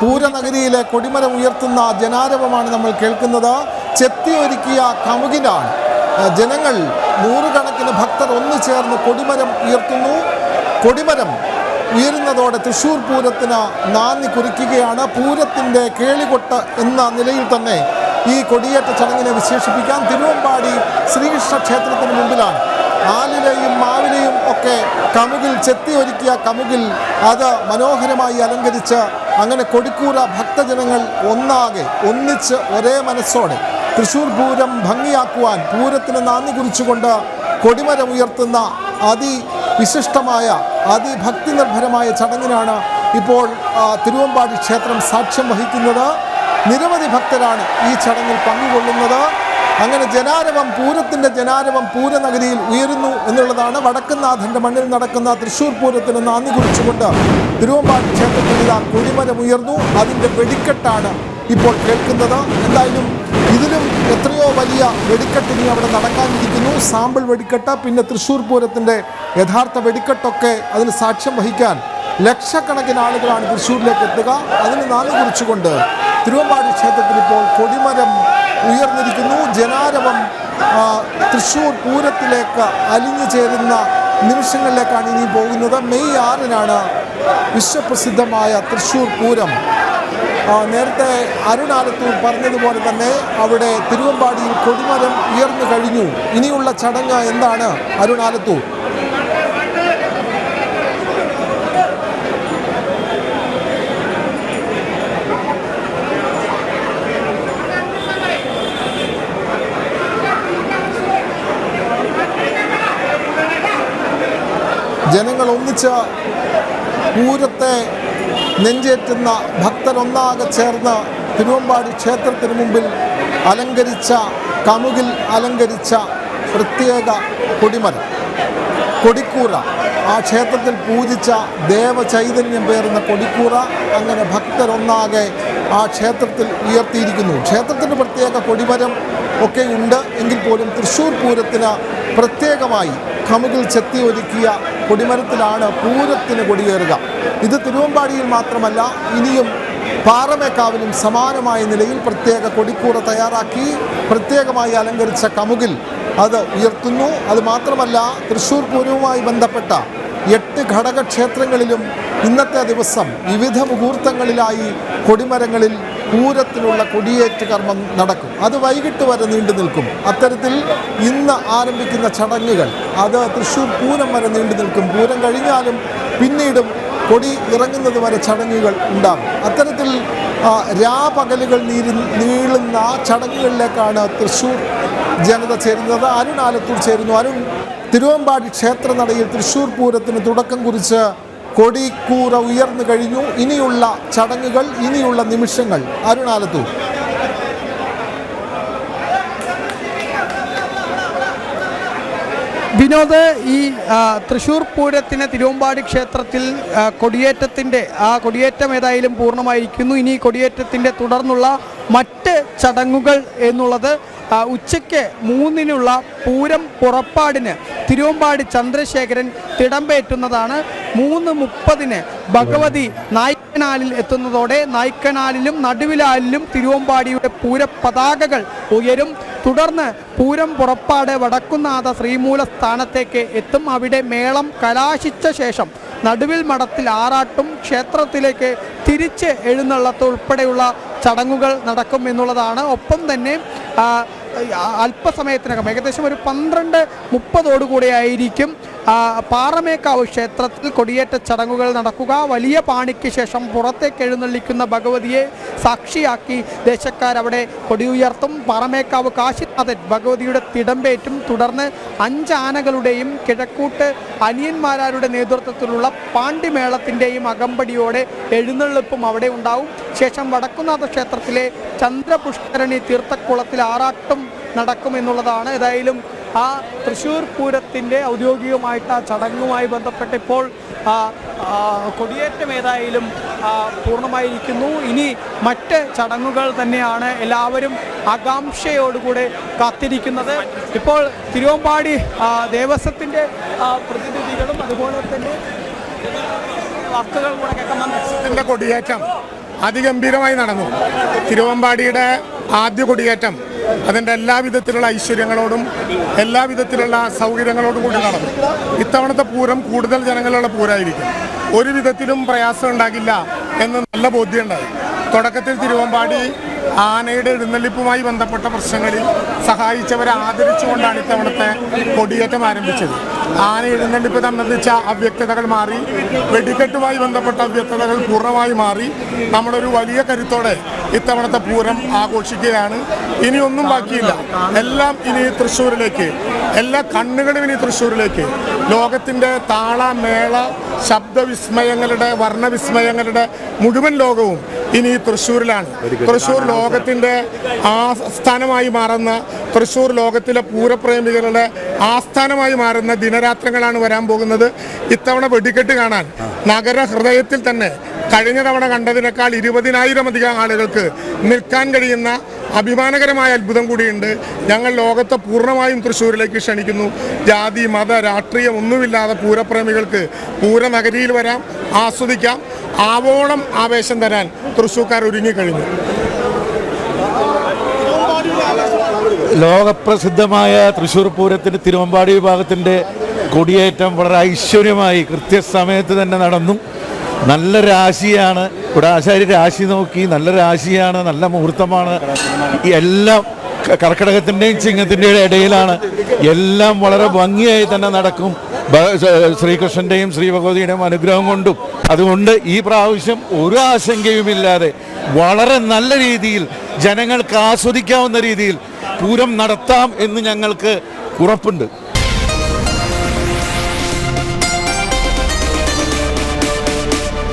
പൂരനഗരിയിലെ കൊടിമരം ഉയർത്തുന്ന ജനാരവമാണ് നമ്മൾ കേൾക്കുന്നത്. ചെത്തിയൊരുക്കിയ കമുകിലാണ് ആ, ജനങ്ങൾ നൂറുകണക്കിന് ഭക്തർ ഒന്നു ചേർന്ന് കൊടിമരം ഉയർത്തുന്നു. കൊടിമരം ഉയരുന്നതോടെ തൃശ്ശൂർ പൂരത്തിന് നാന്ദി കുറിക്കുകയാണ്. പൂരത്തിന്റെ കേളികൊട്ട് എന്ന നിലയിൽ തന്നെ ഈ കൊടിയേറ്റ ചടങ്ങിനെ വിശേഷിപ്പിക്കാൻ തിരുവമ്പാടി ശ്രീകൃഷ്ണ ക്ഷേത്രത്തിന് മുമ്പിലാണ്. ആലിലെയും മാവിലെയും ഒക്കെ കമുകിൽ ചെത്തി ഒരുക്കിയ കമുകിൽ അത് മനോഹരമായി അലങ്കരിച്ച് അങ്ങനെ കൊടിക്കൂറ ഭക്തജനങ്ങൾ ഒന്നാകെ ഒന്നിച്ച് ഒരേ മനസ്സോടെ തൃശൂർ പൂരം ഭംഗിയാക്കുവാൻ പൂരത്തിന് നാന്ദി കുറിച്ചുകൊണ്ട് കൊടിമരം ഉയർത്തുന്ന അതി വിശിഷ്ടമായ അതിഭക്തി നിർഭരമായ ചടങ്ങിനാണ് ഇപ്പോൾ തിരുവമ്പാടി ക്ഷേത്രം സാക്ഷ്യം വഹിക്കുന്നത്. നിരവധി ഭക്തരാണ് ഈ ചടങ്ങിൽ പങ്കുകൊള്ളുന്നത്. അങ്ങനെ ജനാരവം പൂരത്തിന്റെ ജനാരവം പൂരനഗരിയിൽ ഉയരുന്നു എന്നുള്ളതാണ് വടക്കുന്നാഥന്റെ മണ്ണിൽ നടക്കുന്ന തൃശ്ശൂർ പൂരത്തിന് നാന്ദി കുറിച്ചുകൊണ്ട് തിരുവമ്പാടി ക്ഷേത്രത്തിൽ ഇതാ കൊടിമരം ഉയർന്നു. അതിന്റെ വെടിക്കെട്ടാണ് ഇപ്പോൾ കേൾക്കുന്നത്. എന്തായാലും ഇതിലും എത്രയോ വലിയ വെടിക്കെട്ട് ഇനി അവിടെ നടക്കാനിരിക്കുന്നു. സാമ്പിൾ വെടിക്കെട്ട് പിന്നെ തൃശ്ശൂർ പൂരത്തിന്റെ യഥാർത്ഥ വെടിക്കെട്ടൊക്കെ അതിന് സാക്ഷ്യം വഹിക്കാൻ ലക്ഷക്കണക്കിന് ആളുകളാണ് തൃശ്ശൂരിലേക്ക് എത്തുക. അതിന് നാല് കുറിച്ചുകൊണ്ട് തിരുവമ്പാടി ക്ഷേത്രത്തിൽ ഇപ്പോൾ കൊടിമരം ഉയർന്നിരിക്കുന്നു. ജനാരവം തൃശൂർ പൂരത്തിലേക്ക് അലിഞ്ഞു ചേരുന്ന നിമിഷങ്ങളിലേക്കാണ് ഇനി പോകുന്നത്. മെയ് ആറിനാണ് വിശ്വപ്രസിദ്ധമായ തൃശൂർ പൂരം. നേരത്തെ അരുണാലത്തൂർ പറഞ്ഞതുപോലെ തന്നെ അവിടെ തിരുവമ്പാടിയിൽ കൊടിമരം ഉയർന്നു കഴിഞ്ഞു. ഇനിയുള്ള ചടങ്ങ് എന്താണ്? അരുണാലത്തൂർ ജനങ്ങൾ പൂരത്തെ നെഞ്ചേറ്റുന്ന ഭക്തരൊന്നാകെ ചേർന്ന് തിരുവമ്പാടി ക്ഷേത്രത്തിന് മുമ്പിൽ അലങ്കരിച്ച കമുകിൽ അലങ്കരിച്ച പ്രത്യേക കൊടിമരം. കൊടിക്കൂറ. ആ ക്ഷേത്രത്തിൽ പൂജിച്ച ദേവചൈതന്യം പേറുന്ന കൊടിക്കൂറ അങ്ങനെ ഭക്തരൊന്നാകെ ആ ക്ഷേത്രത്തിൽ ഉയർത്തിയിരിക്കുന്നു. ക്ഷേത്രത്തിന് പ്രത്യേക കൊടിമരം ഒക്കെ ഉണ്ട് എങ്കിൽ പോലും തൃശ്ശൂർ പൂരത്തിന് പ്രത്യേകമായി കമുകിൽ ചെത്തി ഒരുക്കിയ കൊടിമരത്തിലാണ് പൂരത്തിന് കൊടിയേറുക. ഇത് തിരുവമ്പാടിയിൽ മാത്രമല്ല ഇനിയും പാറമേക്കാവിലും സമാനമായ നിലയിൽ പ്രത്യേക കൊടിക്കൂറ തയ്യാറാക്കി പ്രത്യേകമായി അലങ്കരിച്ച കമുകിൽ അത് ഉയർത്തുന്നു. അത് മാത്രമല്ല തൃശ്ശൂർ പൂരവുമായി ബന്ധപ്പെട്ട എട്ട് ഘടകക്ഷേത്രങ്ങളിലും ഇന്നത്തെ ദിവസം വിവിധ മുഹൂർത്തങ്ങളിലായി കൊടിമരങ്ങളിൽ പൂരത്തിനുള്ള കൊടിയേറ്റ് കർമ്മം നടക്കും. അത് വൈകിട്ട് വരെ നീണ്ടു നിൽക്കും. അത്തരത്തിൽ ഇന്ന് ആരംഭിക്കുന്ന ചടങ്ങുകൾ അത് തൃശ്ശൂർ പൂരം വരെ നീണ്ടു നിൽക്കും. പൂരം കഴിഞ്ഞാലും പിന്നീടും കൊടി ഇറങ്ങുന്നത് വരെ ചടങ്ങുകൾ ഉണ്ടാകും. അത്തരത്തിൽ രാപകലുകൾ നീരു നീളുന്ന ചടങ്ങുകളിലേക്കാണ് തൃശ്ശൂർ ജനത ചേരുന്നത്. അരുൺ ആലത്തൂർ ചേരുന്നു. അരുൺ തിരുവമ്പാടി ക്ഷേത്രനടയിൽ തൃശ്ശൂർ പൂരത്തിന് തുടക്കം കുറിച്ച് കൊടിക്കൂറ ഉയർന്നു കഴിഞ്ഞു. ഇനിയുള്ള ചടങ്ങുകൾ ഇനിയുള്ള നിമിഷങ്ങൾ. അരുണാലത്തൂർ. വിനോദ് ഈ തൃശ്ശൂർ പൂരത്തിന് തിരുവമ്പാടി ക്ഷേത്രത്തിൽ കൊടിയേറ്റത്തിന്റെ ആ കൊടിയേറ്റം ഏതായാലും പൂർണമായിരിക്കുന്നു. ഇനി കൊടിയേറ്റത്തിന്റെ തുടർന്നുള്ള മറ്റ് ചടങ്ങുകൾ എന്നുള്ളത് ഉച്ചയ്ക്ക് മൂന്നിനുള്ള പൂരം പുറപ്പാടിന് തിരുവമ്പാടി ചന്ദ്രശേഖരൻ തിടമ്പേറ്റുന്നതാണ്. മൂന്ന് മുപ്പതിന് ഭഗവതി നായ്ക്കനാലിൽ എത്തുന്നതോടെ നായ്ക്കനാലിലും നടുവിലാലിലും തിരുവമ്പാടിയുടെ പൂര പതാകകൾ ഉയരും. തുടർന്ന് പൂരം പുറപ്പാട് വടക്കുന്നാഥ ശ്രീമൂല സ്ഥാനത്തേക്ക് എത്തും. അവിടെ മേളം കലാശിച്ച ശേഷം നടുവിൽ മഠത്തിൽ ആറാട്ടും ക്ഷേത്രത്തിലേക്ക് തിരിച്ച് എഴുന്നള്ളത്ത് ഉൾപ്പെടെയുള്ള ചടങ്ങുകൾ നടക്കും എന്നുള്ളതാണ്. ഒപ്പം തന്നെ അല്പസമയത്തിനകം ഏകദേശം ഒരു പന്ത്രണ്ട് മുപ്പതോടുകൂടെ ആയിരിക്കും ആ, പാറമേക്കാവ് ക്ഷേത്രത്തിൽ കൊടിയേറ്റ ചടങ്ങുകൾ നടക്കുക. വലിയ പാണിക്ക് ശേഷം പുറത്തേക്ക് എഴുന്നള്ളിക്കുന്ന ഭഗവതിയെ സാക്ഷിയാക്കി ദേശക്കാരവിടെ കൊടിയുയർത്തും. പാറമേക്കാവ് കാശിനാഥൻ ഭഗവതിയുടെ തിടമ്പേറ്റും. തുടർന്ന് അഞ്ച് ആനകളുടെയും കിഴക്കൂട്ട് അനിയന്മാരാരുടെ നേതൃത്വത്തിലുള്ള പാണ്ടിമേളത്തിന്റെയും അകമ്പടിയോടെ എഴുന്നള്ളിപ്പും അവിടെ ഉണ്ടാവും. ശേഷം വടക്കുന്നാഥ ക്ഷേത്രത്തിലെ ചന്ദ്രപുഷ്കരണി തീർത്ഥക്കുളത്തിൽ ആറാട്ടും നടക്കുമെന്നുള്ളതാണ്. ഏതായാലും ആ തൃശ്ശൂർ പൂരത്തിന്റെ ഔദ്യോഗികമായിട്ട് ആ ചടങ്ങുമായി ബന്ധപ്പെട്ട് ഇപ്പോൾ കൊടിയേറ്റം ഏതായാലും പൂർണമായിരിക്കുന്നു. ഇനി മറ്റ് ചടങ്ങുകൾ തന്നെയാണ് എല്ലാവരും ആകാംക്ഷയോടുകൂടെ കാത്തിരിക്കുന്നത്. ഇപ്പോൾ തിരുവമ്പാടി ദേവസ്വത്തിന്റെ പ്രതിനിധികളും അതുപോലെ തന്നെ വാക്കുകൾ കൂടെ കേൾക്കുന്ന കൊടിയേറ്റം അതിഗംഭീരമായി നടന്നു. തിരുവമ്പാടിയുടെ ആദ്യ കൊടിയേറ്റം അതിന്റെ എല്ലാവിധത്തിലുള്ള ഐശ്വര്യങ്ങളോടും എല്ലാവിധത്തിലുള്ള സൗകര്യങ്ങളോടും കൂടി നടന്നു. ഇത്തവണത്തെ പൂരം കൂടുതൽ ജനങ്ങളുള്ള പൂരമായിരിക്കും ഒരു വിധത്തിലും പ്രയാസം ഉണ്ടാകില്ല എന്ന് നല്ല ബോധ്യമുണ്ടായി തുടക്കത്തിൽ തിരുവമ്പാടി ആനയുടെ എഴുന്നള്ളിപ്പുമായി ബന്ധപ്പെട്ട പ്രശ്നങ്ങളിൽ സഹായിച്ചവരെ ആദരിച്ചുകൊണ്ടാണ് ഇത്തവണത്തെ കൊടിയേറ്റം ആരംഭിച്ചത്. ആന എഴുന്നള്ളിപ്പ് സംബന്ധിച്ച അവ്യക്തതകൾ മാറി വെടിക്കെട്ടുമായി ബന്ധപ്പെട്ട അവ്യക്തതകൾ പൂർണമായി മാറി. നമ്മളൊരു വലിയ കരുത്തോടെ ഇത്തവണത്തെ പൂരം ആഘോഷിക്കുകയാണ്. ഇനിയൊന്നും ബാക്കിയില്ല. എല്ലാം ഇനി തൃശ്ശൂരിലേക്ക് എല്ലാ കണ്ണുകളും ഇനി തൃശ്ശൂരിലേക്ക്. ലോകത്തിന്റെ താള മേള ശബ്ദവിസ്മയങ്ങളുടെ വർണവിസ്മയങ്ങളുടെ മുഴുവൻ ലോകവും ഇനി തൃശ്ശൂരിലാണ്. തൃശ്ശൂർ ലോകത്തിന്റെ ആസ്ഥാനമായി മാറുന്ന തൃശ്ശൂർ ലോകത്തിലെ പൂരപ്രേമികളുടെ ആസ്ഥാനമായി മാറുന്ന ദിനരാത്രങ്ങളാണ് വരാൻ പോകുന്നത്. ഇത്തവണ വെടിക്കെട്ട് കാണാൻ നഗര ഹൃദയത്തിൽ തന്നെ കഴിഞ്ഞ തവണ കണ്ടതിനേക്കാൾ ഇരുപതിനായിരം അധികം ആളുകൾക്ക് നിൽക്കാൻ കഴിയുന്ന അഭിമാനകരമായ അത്ഭുതം കൂടിയുണ്ട്. ഞങ്ങൾ ലോകത്തെ പൂർണമായും തൃശ്ശൂരിലേക്ക് ക്ഷണിക്കുന്നു. ജാതി മത രാഷ്ട്രീയം ഒന്നുമില്ലാതെ പൂരപ്രേമികൾക്ക് പൂരനഗരിയിൽ വരാം ആസ്വദിക്കാം. ആവോളം ആവേശം തരാൻ തൃശ്ശൂർക്കാർ ഒരുങ്ങിക്കഴിഞ്ഞു. ലോകപ്രസിദ്ധമായ തൃശ്ശൂർ പൂരത്തിന്റെ തിരുവമ്പാടി വിഭാഗത്തിന്റെ കൊടിയേറ്റം വളരെ ഐശ്വര്യമായി കൃത്യസമയത്ത് തന്നെ നടന്നു. നല്ല രാശിയാണ്. ഇവിടെ ആശാരി രാശി നോക്കി. നല്ല രാശിയാണ്. നല്ല മുഹൂർത്തമാണ്. എല്ലാം കർക്കിടകത്തിന്റെയും ചിങ്ങത്തിന്റെയും ഇടയിലാണ്. എല്ലാം വളരെ ഭംഗിയായി തന്നെ നടക്കും. ശ്രീകൃഷ്ണന്റെയും ശ്രീഭഗവതിയുടെയും അനുഗ്രഹം കൊണ്ടും. അതുകൊണ്ട് ഈ പ്രാവശ്യം ഒരു ആശങ്കയുമില്ലാതെ വളരെ നല്ല രീതിയിൽ ജനങ്ങൾക്ക് ആസ്വദിക്കാവുന്ന രീതിയിൽ പൂരം നടത്താം എന്ന് ഞങ്ങൾക്ക് ഉറപ്പുണ്ട്.